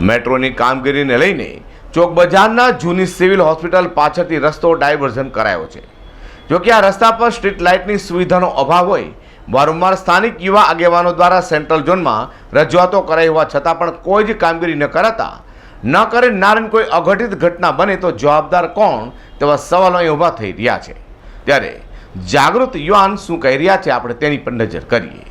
મેટ્રોની કામગીરીને લઈને ચોક બજારના જૂની સિવિલ હોસ્પિટલ પાછળથી રસ્તો ડાયવર્ઝન કરાયો છે. જોકે આ રસ્તા પર સ્ટ્રીટ લાઇટની સુવિધાનો અભાવ હોય, વારંવાર સ્થાનિક યુવા આગેવાનો દ્વારા સેન્ટ્રલ ઝોનમાં રજૂઆતો કરાઈ હોવા છતાં પણ કોઈ જ કામગીરી ન કરાતા, ન કરે નારણ કોઈ અઘટિત ઘટના બને તો જવાબદાર કોણ તેવા સવાલો અહીં ઊભા થઈ રહ્યા છે. ત્યારે જાગૃત યુવાન શું કહી રહ્યા છે, આપણે તેની પર નજર કરીએ.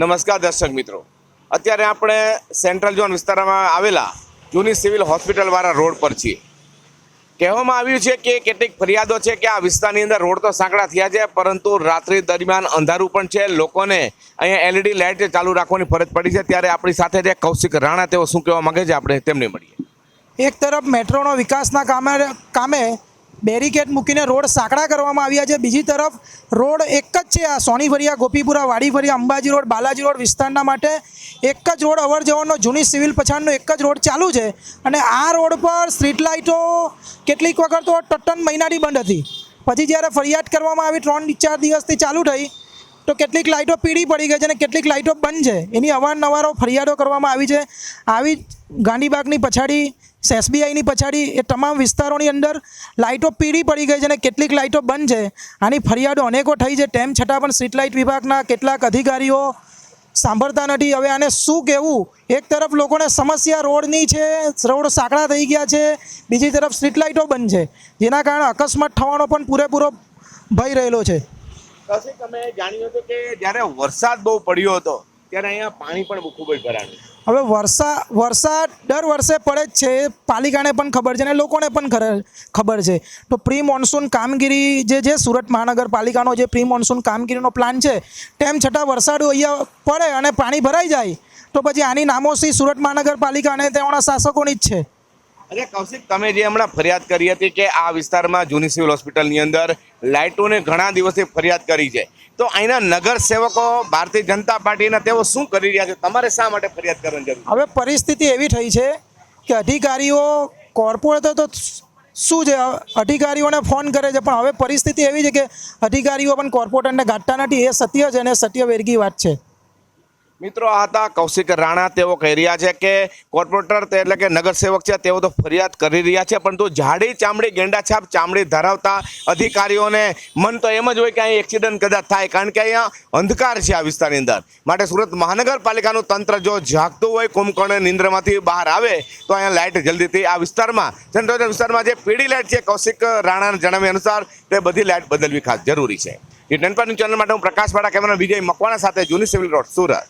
નમસ્કાર દર્શક મિત્રો. અત્યારે આપણે સેન્ટ્રલ ઝોન વિસ્તારમાં આવેલા જૂની સિવિલ હોસ્પિટલવાળા રોડ પર છીએ. કહેવામાં આવ્યું છે કે કેટલીક ફરિયાદો છે કે આ વિસ્તારની અંદર રોડ તો સાંકડા થયા છે, પરંતુ રાત્રિ દરમિયાન અંધારું પણ છે. લોકોને અહીંયા એલઈડી લાઇટ ચાલુ રાખવાની ફરજ પડી છે. ત્યારે આપણી સાથે જે કૌશિક રાણા. તેઓ શું કહેવા માંગે છે? આપણે તેમને મળીએ. એક તરફ મેટ્રોનો વિકાસના કામે કામે બેરિકેડ મૂકીને રોડ સાંકડા કરવામાં આવ્યા છે. બીજી તરફ રોડ એક જ છે આ સોનીફરિયા, ગોપીપુરા, વાડીફરિયા, અંબાજી રોડ, બાલાજી રોડ વિસ્તારના માટે એક જ રોડ અવર જવરનો જૂની સિવિલ પછાડનો એક જ રોડ ચાલુ છે. અને આ રોડ પર સ્ટ્રીટ લાઇટો કેટલીક વખત તો ટટ્ટન મહિનાની બંધ હતી. પછી જ્યારે ફરિયાદ કરવામાં આવી ત્રણ ચાર દિવસથી ચાલુ થઈ, તો કેટલીક લાઇટો પીળી પડી ગઈ છે અને કેટલીક લાઇટો બંધ છે. એની અવારનવારો ફરિયાદો કરવામાં આવી છે. આવી ગાંધીબાગની પછાડી, એસબીઆઈની પછાડી, એ તમામ વિસ્તારોની અંદર લાઇટો પીળી પડી ગઈ છે અને કેટલીક લાઇટો બંધ છે. આની ફરિયાદો અનેકો થઈ છે. તેમ છતાં પણ સ્ટ્રીટ લાઇટ વિભાગના કેટલાક અધિકારીઓ સાંભળતા નથી. હવે આને શું કહેવું? એક તરફ લોકોને સમસ્યા રોડની છે, રોડ સાંકડા થઈ ગયા છે, બીજી તરફ સ્ટ્રીટ લાઇટો બંધ છે. જેના કારણે અકસ્માત થવાનો પણ પૂરેપૂરો ભય રહેલો છે. તમે જાણ્યું હતું કે જ્યારે વરસાદ બહુ પડ્યો હતો, ત્યારે અહીંયા પાણી પણ ખૂબ જ ભરાણું હવે વર્ષા વરસાદ દર વર્ષે પડે જ છે. પાલિકાને પણ ખબર છે અને લોકોને પણ ખબર છે. તો પ્રી મોન્સૂન કામગીરી જે છે, સુરત મહાનગરપાલિકાનો જે પ્રી મોન્સૂન કામગીરીનો પ્લાન છે, તેમ છતાં વરસાદ અહીંયા પડે અને પાણી ભરાઈ જાય, તો પછી આની નામોશી સુરત મહાનગરપાલિકા અને તેઓના શાસકોની જ છે. અરે કૌશિક, તમે જે હમણાં ફરિયાદ કરી હતી કે આ વિસ્તારમાં જૂની સિવિલ હોસ્પિટલની અંદર લાઇટોને ઘણા દિવસથી ફરિયાદ કરી છે. તો અહીંના નગર સેવકો ભારતીય જનતા પાર્ટીના તેઓ શું કરી રહ્યા છે? તમારે શા માટે ફરિયાદ કરવાની જરૂર હવે પરિસ્થિતિ એવી થઈ છે કે અધિકારીઓ કોર્પોરેટર તો શું છે, અધિકારીઓને ફોન કરે છે, પણ હવે પરિસ્થિતિ એવી છે કે અધિકારીઓ પણ કોર્પોરેટરને ગાંઠતા નથી. એ સત્ય છે અને સત્ય વેરગી વાત છે. મિત્રો, આ હતા કૌશિક રાણા. તેઓ કહી રહ્યા છે કે કોર્પોરેટર એટલે કે નગરસેવક છે, તેઓ તો ફરિયાદ કરી રહ્યા છે, પરંતુ જાડી ચામડી ગેંડાછાપ ચામડી ધરાવતા અધિકારીઓને મન તો એમ જ હોય કે અહીં એક્સિડન્ટ કદાચ થાય, કારણ કે અહીંયા અંધકાર છે આ વિસ્તારની અંદર. માટે સુરત મહાનગરપાલિકાનું તંત્ર જો જાગતું હોય, કુંભકર્ણ નિંદ્રમાંથી બહાર આવે, તો અહીંયા લાઇટ જલ્દીથી આ વિસ્તારમાં સેન્ટ્રલ વિસ્તારમાં જે પીળી લાઇટ છે, કૌશિક રાણાના જણાવ્યા અનુસાર, તે બધી લાઇટ બદલવી ખાસ જરૂરી છે. એ ટેન ચેનલ માટે હું પ્રકાશ વાળા કેમેરા વિજય મકવાણા સાથે જૂની સિવિલ રોડ, સુરત.